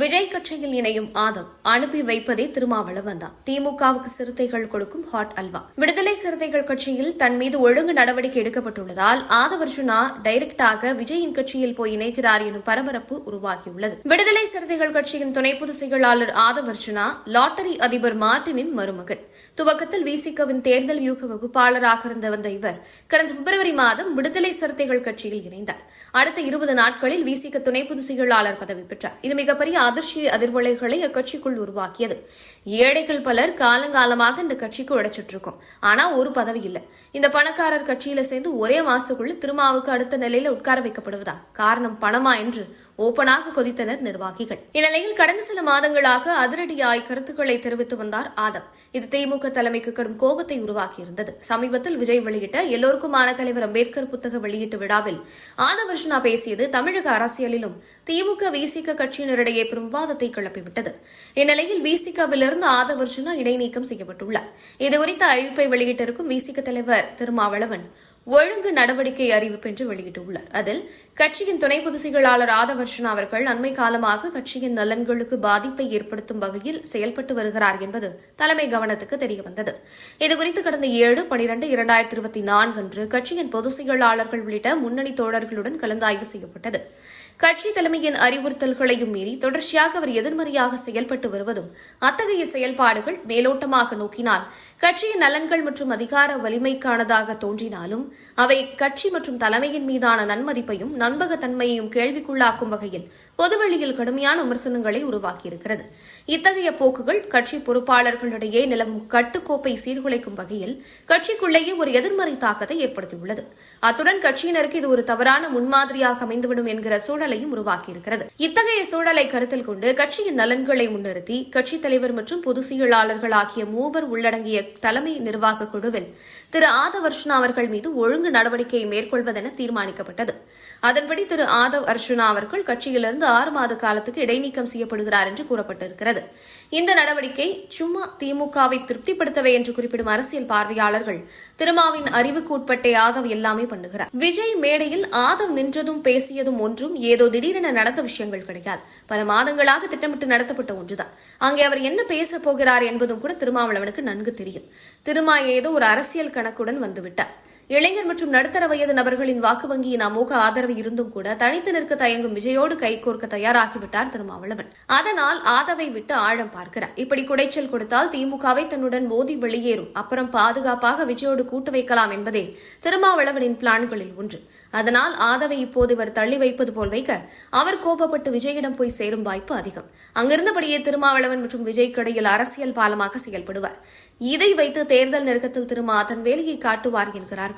விஜய் கட்சியில் இணையும் ஆதவ் அனுப்பி வைப்பதே திருமாவளவன் தான். திமுகவுக்கு சிறுத்தைகள் கொடுக்கும் ஹாட் அல்வா. விடுதலை சிறுத்தைகள் கட்சியில் தன் மீது ஒழுங்கு நடவடிக்கை எடுக்கப்பட்டுள்ளதால் ஆதவர்ஜுனா டைரக்டாக விஜயின் கட்சியில் போய் இணைகிறார் எனும் பரபரப்பு உருவாகியுள்ளது. விடுதலை சிறுத்தைகள் கட்சியின் துணை பொதுச் செயலாளர் ஆதவர்ஜுனா லாட்டரி அதிபர் மார்டினின் மருமகன். துவக்கத்தில் விசிகவின் தேர்தல் வியூக வகுப்பாளராக இருந்து வந்த இவர் கடந்த பிப்ரவரி மாதம் விடுதலை சிறுத்தைகள் கட்சியில் இணைந்தார். அடுத்த இருபது நாட்களில் விசிக துணை பொதுச் செயலாளர் பதவி பெற்றார். இது மிகப்பெரிய அதிர்ச்சி அதிர்வலைகளை அக்கட்சிக்குள் உருவாக்கியது. ஏழைகள் பலர் காலங்காலமாக இந்த கட்சிக்கு உழைச்சிட்டு இருக்கோம் ஆனா ஒரு பதவி இல்லை. இந்த பணக்காரர் கட்சியில சேர்ந்து ஒரே மாசத்துக்குள்ள திருமாவுக்கு அடுத்த நிலையில உட்கார வைக்கப்படுவதா காரணம் பணமா என்று ஓபனாக கொதித்தனர் நிர்வாகிகள். இந்நிலையில் கடந்த சில மாதங்களாக அதிரடியாய் கருத்துக்களை தெரிவித்து வந்தார் ஆதம். இது திமுக தலைமைக்கு கடும் கோபத்தை உருவாக்கியிருந்தது. சமீபத்தில் விஜய் வெளியிட்ட எல்லோருக்குமான தலைவர் அம்பேத்கர் புத்தக வெளியீட்டு விழாவில் ஆதவர்ஷனா பேசியது தமிழக அரசியலிலும் திமுக விசிக கட்சியினரிடையே பெரும் விவாதத்தை கிளப்பிவிட்டது. இந்நிலையில் விசிகாவிலிருந்து ஆதவ் அர்ஜுனா இடைநீக்கம் செய்யப்பட்டுள்ளார். இதுகுறித்த அறிவிப்பை வெளியிட்டிருக்கும் விசிக தலைவர் திருமாவளவன் ஒழுங்கு நடவடிக்கை அறிவிப்பு என்று வெளியிட்டுள்ளார். அதில் கட்சியின் துணை பொதுச் செயலாளர் ஆதவர்ஷன் அவர்கள் அண்மை காலமாக கட்சியின் நலன்களுக்கு பாதிப்பை ஏற்படுத்தும் வகையில் செயல்பட்டு வருகிறார் என்பது தலைமை கவனத்துக்கு தெரியவந்தது. இதுகுறித்து கடந்த ஏழு பனிரெண்டு இரண்டாயிரத்தி இருபத்தி நான்கு அன்று கட்சியின் பொதுச் செயலாளர்கள் உள்ளிட்ட முன்னணி தோழர்களுடன் கலந்தாய்வு செய்யப்பட்டது. கட்சி தலைமையின் அறிவுறுத்தல்களையும் மீறி தொடர்ச்சியாக அவர் எதிர்மறையாக செயல்பட்டு வருவதும் அத்தகைய செயல்பாடுகள் மேலோட்டமாக நோக்கினால் கட்சியின் நலன்கள் மற்றும் அதிகார வலிமைக்கானதாக தோன்றினாலும் அவை கட்சி மற்றும் தலைமையின் மீதான நன்மதிப்பையும் நம்பகத்தன்மையையும் கேள்விக்குள்ளாக்கும் வகையில் பொதுவெளியில் கடுமையான விமர்சனங்களை உருவாக்கியிருக்கிறது. இத்தகைய போக்குகள் கட்சி பொறுப்பாளர்களிடையே நிலவும் கட்டுக்கோப்பை சீர்குலைக்கும் வகையில் கட்சிக்குள்ளேயே ஒரு எதிர்மறை தாக்கத்தை ஏற்படுத்தியுள்ளது. அத்துடன் கட்சியினருக்கு இது ஒரு தவறான முன்மாதிரியாக அமைந்துவிடும் என்கிற சூழல் சூழலையும் உருவாக்கியிருக்கிறது. இத்தகைய சூழலை கருத்தில் கொண்டு கட்சியின் நலன்களை முன்னிறுத்தி கட்சித் தலைவர் மற்றும் பொதுச் செயலாளர்கள் ஆகிய மூவர் உள்ளடங்கிய தலைமை நிர்வாக குழுவில் திரு ஆதவ் அர்ஷனா அவர்கள் மீது ஒழுங்கு நடவடிக்கையை மேற்கொள்வதென தீர்மானிக்கப்பட்டது. அதன்படி திரு ஆதவ் அர்ஷனா அவர்கள் கட்சியிலிருந்து ஆறு மாத காலத்துக்கு இடைநீக்கம் செய்யப்படுகிறார் என்று கூறப்பட்டிருக்கிறது. இந்த நடவடிக்கை சும்மா திமுகவை திருப்திப்படுத்தவே என்று குறிப்பிடும் அரசியல் பார்வையாளர்கள் திருமாவின் அறிவுக்கு உட்பட்டே ஆதவ் எல்லாமே பண்ணுகிறார். விஜய் மேடையில் ஆதவ் நின்றதும் பேசியதும் ஒன்றும் ஏதோ திடீரென நடந்த விஷயங்கள் கிடையாது. பல மாதங்களாக திட்டமிட்டு நடத்தப்பட்ட ஒன்றுதான். அங்கே அவர் என்ன பேசப் போகிறார் என்பதும் கூட திருமாவளவனுக்கு நன்கு தெரியும். திருமா ஏதோ ஒரு அரசியல் கணக்குடன் வந்துவிட்டார். இளைஞர் மற்றும் நடுத்தர வயது நபர்களின் வாக்கு வங்கியின் அமோக ஆதரவு இருந்தும் கூட தனித்து நிற்க தயங்கும் விஜயோடு கைகோர்க்க தயாராகிவிட்டார் திருமாவளவன். அதனால் ஆதவை விட்டு ஆழம் பார்க்கிறார். இப்படி குடைச்சல் கொடுத்தால் திமுகவை தன்னுடன் மோதி வெளியேறும். அப்புறம் பாதுகாப்பாக விஜயோடு கூட்டு வைக்கலாம் என்பதே திருமாவளவனின் பிளான்களில் ஒன்று. அதனால் ஆதவை இப்போது இவர் தள்ளி வைப்பது போல் வைக்க அவர் கோபப்பட்டு விஜயிடம் போய் சேரும் வாய்ப்பு அதிகம். அங்கிருந்தபடியே திருமாவளவன் மற்றும் விஜய் இடையில் அரசியல் பாலமாக செயல்படுவார். இதை வைத்து தேர்தல் நெருக்கத்தில் திருமா தன் வேலையை காட்டுவார் என்கிறார்கள்.